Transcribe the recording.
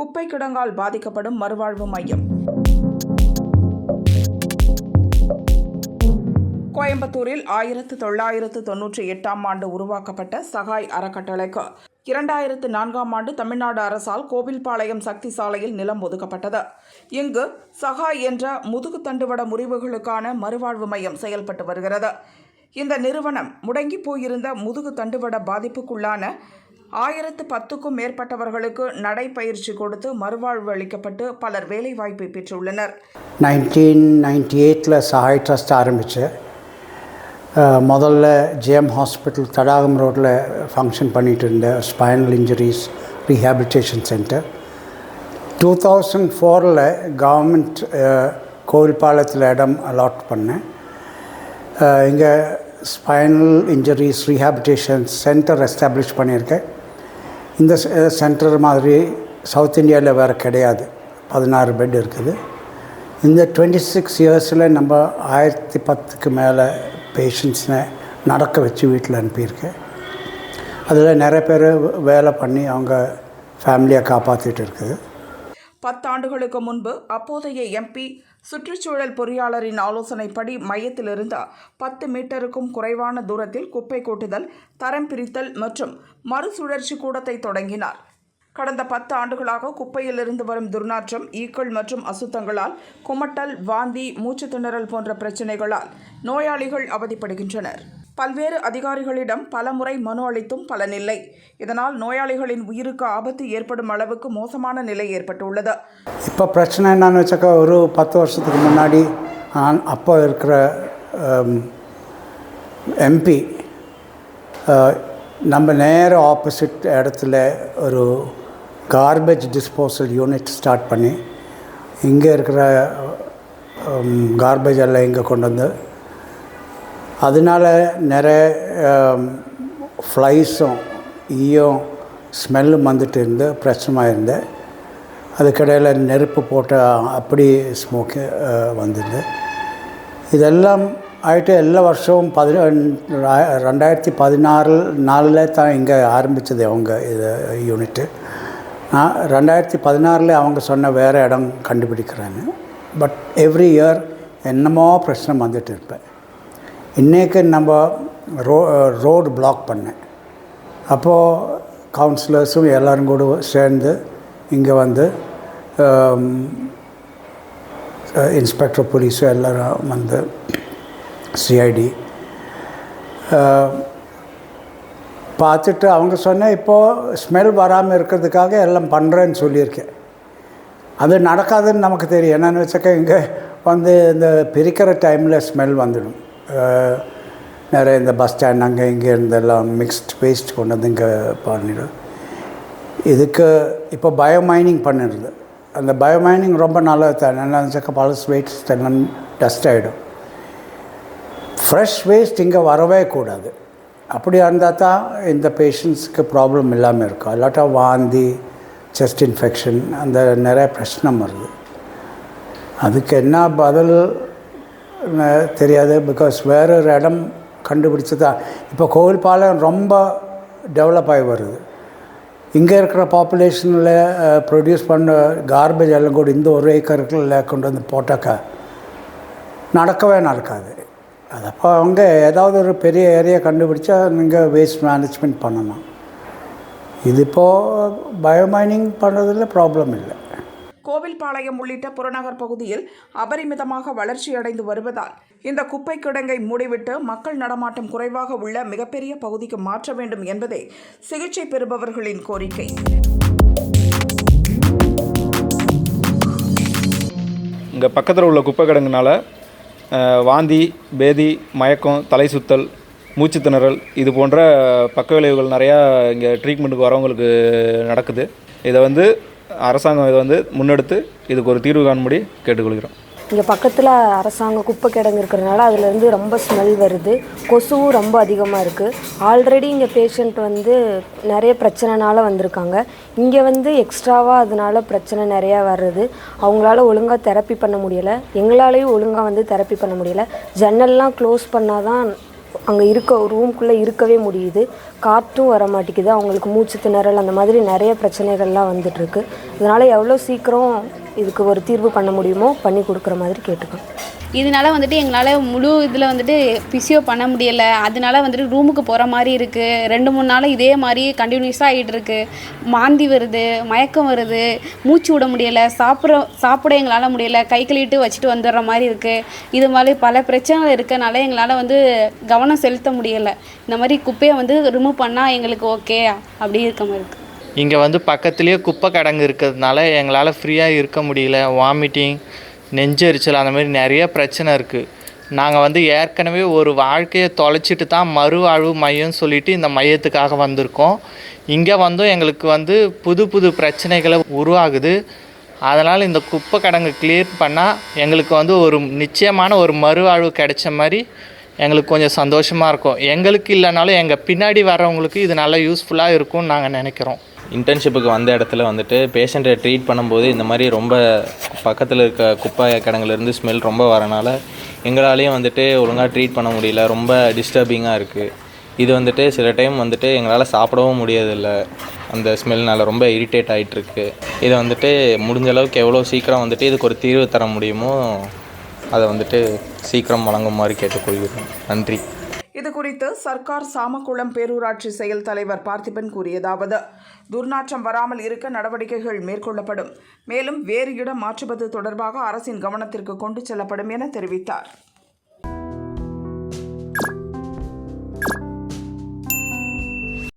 குப்பை கிடங்கால் பாதிக்கப்படும் மறுவாழ்வு மையம். கோயம்புத்தூரில் ஆயிரத்து தொள்ளாயிரத்து தொன்னூற்றி எட்டாம் ஆண்டு உருவாக்கப்பட்ட சகாய் அறக்கட்டளைக்கு இரண்டாயிரத்து நான்காம் ஆண்டு தமிழ்நாடு அரசால் கோவில்பாளையம் சக்தி சாலையில் நிலம் ஒதுக்கப்பட்டது. இங்கு சகாய் என்ற முதுகு தண்டுவட முறிவுகளுக்கான மறுவாழ்வு மையம் செயல்பட்டு வருகிறது. இந்த நிறுவனம் முடங்கி போயிருந்த முதுகு தண்டுவட பாதிப்புக்குள்ளான ஆயிரத்து பத்துக்கும் மேற்பட்டவர்களுக்கு நடைப்பயிற்சி கொடுத்து மறுவாழ்வு அளிக்கப்பட்டு பலர் வேலைவாய்ப்பை பெற்றுள்ளனர். நைன்டீன் நைன்டி எயிட்டில் சஹாய் ட்ரஸ்ட் ஆரம்பித்து முதல்ல ஜேஎம் ஹாஸ்பிட்டல் தடாகம் ரோட்டில் ஃபங்க்ஷன் பண்ணிகிட்டு இருந்தேன் spinal injuries rehabilitation centre two thousand ஃபோரில் கவர்மெண்ட் கோவில்பாளையத்தில் இடம் அலாட் பண்ணேன் இங்கே spinal injuries rehabilitation centre establish பண்ணியிருக்கேன். இந்த சென்டர் மாதிரி சவுத் இந்தியாவில் வேறு கிடையாது. பதினாறு பெட் இருக்குது. இந்த டுவெண்ட்டி சிக்ஸ் இயர்ஸில் நம்ம ஆயிரத்தி பத்துக்கு மேலே பேஷண்ட்ஸ்னை நடக்க வச்சு வீட்டில் அனுப்பியிருக்கேன் அதில் நிறைய பேர் வேலை பண்ணி அவங்க ஃபேமிலியை காப்பாற்றிட்டு இருக்குது. பத்தாண்டுகளுக்கு முன்பு அப்போதைய எம்பி சுற்றுச்சூழல் பொறியாளரின் ஆலோசனைப்படி மையத்திலிருந்து பத்து மீட்டருக்கும் குறைவான தூரத்தில் குப்பை கூட்டுதல் தரம் பிரித்தல் மற்றும் மறுசுழற்சி கூடத்தை தொடங்கினார். கடந்த பத்து ஆண்டுகளாக குப்பையிலிருந்து வரும் துர்நாற்றம் ஈக்கள் மற்றும் அசுத்தங்களால் குமட்டல் வாந்தி மூச்சு திணறல் போன்ற பிரச்சினைகளால் நோயாளிகள் அவதிப்படுகின்றனர். பல்வேறு அதிகாரிகளிடம் பலமுறை மனு அளித்தும் பலனில்லை. இதனால் நோயாளிகளின் உயிருக்கு ஆபத்து ஏற்படும் அளவுக்கு மோசமான நிலை ஏற்பட்டுள்ளது. இப்போ பிரச்சனை என்னன்னு வச்சாக்கா ஒரு பத்து வருஷத்துக்கு முன்னாடி நான் அப்போ இருக்கிற எம்பி நம்ம நேர ஆப்போசிட் இடத்துல ஒரு கார்பேஜ் டிஸ்போசல் யூனிட் ஸ்டார்ட் பண்ணி இங்கே இருக்கிற கார்பேஜ் எல்லாம் இங்கே கொண்டு வந்து அதனால நிறைய ஃப்ளைஸும் ஈயும் ஸ்மெல்லும் வந்துட்டு இருந்து பிரச்சனமாக இருந்து அதுக்கிடையில் நெருப்பு போட்ட அப்படி ஸ்மோக்கு வந்தது. இதெல்லாம் ஆகிட்டு எல்லா வருஷமும் பதி ரெண்டாயிரத்தி பதினாறு நாலில் தான் இங்கே ஆரம்பித்தது அவங்க இது யூனிட்டு நான் ரெண்டாயிரத்தி பதினாறில் அவங்க சொன்ன வேறு இடம் கண்டுபிடிக்கிறாங்க பட் எவ்ரி இயர் என்னமோ பிரச்சனை வந்துட்டு இருப்பேன் இன்றைக்கு நம்ம ரோ ரோடு பிளாக் பண்ணேன். அப்போது கவுன்சிலர்ஸும் எல்லோரும் கூட சேர்ந்து இங்கே வந்து இன்ஸ்பெக்டர் போலீஸும் எல்லோரும் வந்து சிஐடி பார்த்துட்டு அவங்க சொன்னேன் இப்போது ஸ்மெல் வராமல் இருக்கிறதுக்காக எல்லாம் பண்ணுறேன்னு சொல்லியிருக்கேன். அது நடக்காதுன்னு நமக்கு தெரியும். என்னென்னு வச்சுக்க இங்கே வந்து இந்த பிரிக்கிற டைமில் ஸ்மெல் வந்துடும். நிறைய இந்த பஸ் ஸ்டாண்ட் அங்கே இங்கே இருந்தெல்லாம் மிக்ஸ்ட் வேஸ்ட் கொண்டு வந்து இங்கே பண்ணிடும் இதுக்கு இப்போ பயோமைனிங் பண்ணிடுது. அந்த பயோமைனிங் ரொம்ப நல்லது தான். என்ன வச்சாக்கா பழசு வேஸ்ட் எல்லாம் டஸ்ட் ஆகிடும் ஃப்ரெஷ் வேஸ்ட் இங்கே வரவே கூடாது. அப்படி இருந்தால் தான் இந்த பேஷண்ட்ஸுக்கு ப்ராப்ளம் இல்லாமல் இருக்கும். இல்லாட்டா வாந்தி செஸ்ட் இன்ஃபெக்ஷன் அந்த நிறைய பிரச்சனை வருது. அதுக்கு என்ன பதில்? தெரியாது பிகாஸ் வேற ஒரு இடம் கண்டுபிடிச்சி தான் இப்போ கோவில்பாளையம் ரொம்ப டெவலப் ஆகி வருது. இங்கே இருக்கிற பாப்புலேஷனில் ப்ரொடியூஸ் பண்ண கார்பேஜ் எல்லாம் கூட இந்த ஒரு ஏக்கருக்குள்ள கொண்டு வந்து போட்டாக்கா நடக்கவே நடக்காது. அது அப்போ அவங்க ஏதாவது ஒரு பெரிய ஏரியா கண்டுபிடிச்சா நீங்கள் வேஸ்ட் மேனேஜ்மெண்ட் பண்ணணும். இது இப்போது பயோமைனிங் பண்ணுறதுல ப்ராப்ளம் இல்லை. கோவில்பாளையம் உள்ளிட்ட புறநகர் பகுதியில் அபரிமிதமாக வளர்ச்சியடைந்து வருவதால் இந்த குப்பை கிடங்கை மூடிவிட்டு மக்கள் நடமாட்டம் குறைவாக உள்ள மிகப்பெரிய பகுதிக்கு மாற்ற வேண்டும் என்பதே சிகிச்சை பெறுபவர்களின் கோரிக்கை. இங்கே பக்கத்தில் உள்ள குப்பை கிடங்குனால வாந்தி பேதி மயக்கம் தலை சுத்தல் மூச்சு திணறல் இது போன்ற பக்க விளைவுகள் நிறையா இங்கே ட்ரீட்மெண்ட்டுக்கு வரவங்களுக்கு நடக்குது. இதை வந்து அரசாங்கம் இதை வந்து முன்னெடுத்து இதுக்கு ஒரு தீர்வு காணும்படி கேட்டுக்கொள்கிறோம். இங்கே பக்கத்தில் அரசாங்க குப்பை கிடங்கு இருக்கிறதுனால அதுலேருந்து ரொம்ப ஸ்மெல் வருது. கொசுவும் ரொம்ப அதிகமாக இருக்குது ஆல்ரெடி இங்கே பேஷண்ட் வந்து நிறைய பிரச்சனைனால வந்திருக்காங்க. இங்கே வந்து எக்ஸ்ட்ராவாக அதனால பிரச்சனை நிறையா வர்றது. அவங்களால ஒழுங்காக தெரப்பி பண்ண முடியலை. எங்களாலேயும் ஒழுங்காக வந்து தெரப்பி பண்ண முடியலை. ஜன்னல்லாம் க்ளோஸ் பண்ணால் தான் அங்கே இருக்க ரூம்குள்ளே இருக்கவே முடியுது. காற்றும் வர மாட்டேங்குது அவங்களுக்கு மூச்சு திணறல் அந்த மாதிரி நிறைய பிரச்சனைகள்லாம் வந்துட்டுருக்கு. இதனால் எவ்வளோ சீக்கிரம் இதுக்கு ஒரு தீர்வு பண்ண முடியுமோ பண்ணி கொடுக்குற மாதிரி கேட்டுக்கோங்க. இதனால வந்துட்டு எங்களால் முழு இதில் வந்துட்டு பிசியோ பண்ண முடியலை. அதனால வந்துட்டு ரூமுக்கு போகிற மாதிரி இருக்குது ரெண்டு மூணு நாள் இதே மாதிரி கண்டினியூஸாக ஆகிட்டு இருக்கு. மாந்தி வருது மயக்கம் வருது மூச்சு விட முடியலை சாப்பிட்ற சாப்பிட எங்களால் முடியலை கை கழுவிட்டு வச்சுட்டு வந்துடுற மாதிரி இருக்குது இது மாதிரி பல பிரச்சனைகள் இருக்கனால எங்களால் வந்து கவனம் செலுத்த முடியலை. இந்த மாதிரி குப்பையை வந்து ரிமூவ் பண்ணால் எங்களுக்கு ஓகே அப்படி இருக்க மாதிரி இருக்குது இங்கே வந்து பக்கத்துலேயே குப்பை கிடங்கு இருக்கிறதுனால எங்களால் ஃப்ரீயாக இருக்க முடியல. வாமிட்டிங் நெஞ்செரிச்சல் அந்த மாதிரி நிறைய பிரச்சனை இருக்குது நாங்கள் வந்து ஏற்கனவே ஒரு வாழ்க்கையை தொலைச்சிட்டு தான் மறுவாழ்வு மையம்னு சொல்லிட்டு இந்த மையத்துக்காக வந்திருக்கோம். இங்கே வந்தும் எங்களுக்கு வந்து புது புது பிரச்சனைகளை உருவாகுது. அதனால் இந்த குப்பை கடங்கு கிளியர் பண்ணால் எங்களுக்கு வந்து ஒரு நிச்சயமான ஒரு மறுவாழ்வு கிடைச்ச மாதிரி எங்களுக்கு கொஞ்சம் சந்தோஷமாக இருக்கும். எங்களுக்கு இல்லைனாலும் எங்கள் பின்னாடி வர்றவங்களுக்கு இது நல்லா யூஸ்ஃபுல்லாக இருக்கும்னு நாங்கள் நினைக்கிறோம். இன்டர்ன்ஷிப்புக்கு வந்த இடத்துல வந்துட்டு பேஷண்ட்டை ட்ரீட் பண்ணும்போது இந்த மாதிரி ரொம்ப பக்கத்தில் இருக்க குப்பை கிடங்குலேருந்து ஸ்மெல் ரொம்ப வரனால எங்களாலேயும் வந்துட்டு ஒழுங்காக ட்ரீட் பண்ண முடியல. ரொம்ப டிஸ்டர்பிங்காக இருக்குது இது வந்துட்டு சில டைம் வந்துட்டு எங்களால் சாப்பிடவும் முடியறதில்ல. அந்த ஸ்மெல்னால் ரொம்ப இரிட்டேட் ஆகிட்டுருக்கு இதை வந்துட்டு முடிஞ்ச அளவுக்கு எவ்வளோ சீக்கிரம் வந்துட்டு இதுக்கு ஒரு தீர்வு தர முடியுமோ அதை வந்துட்டு சீக்கிரம் வழங்குமாறு கேட்டுக்கொள்கிறோம் நன்றி. இது குறித்து சர்க்கார் சாமக்குளம் பேரூராட்சி செயல் தலைவர் பார்த்திபன் கூறியதாவது துர்நாற்றம் வராமல் இருக்க நடவடிக்கைகள் மேற்கொள்ளப்படும். மேலும் வேறு இடம் மாற்றுவது தொடர்பாக அரசின் கவனத்திற்கு கொண்டு செல்லப்படும் என தெரிவித்தார்.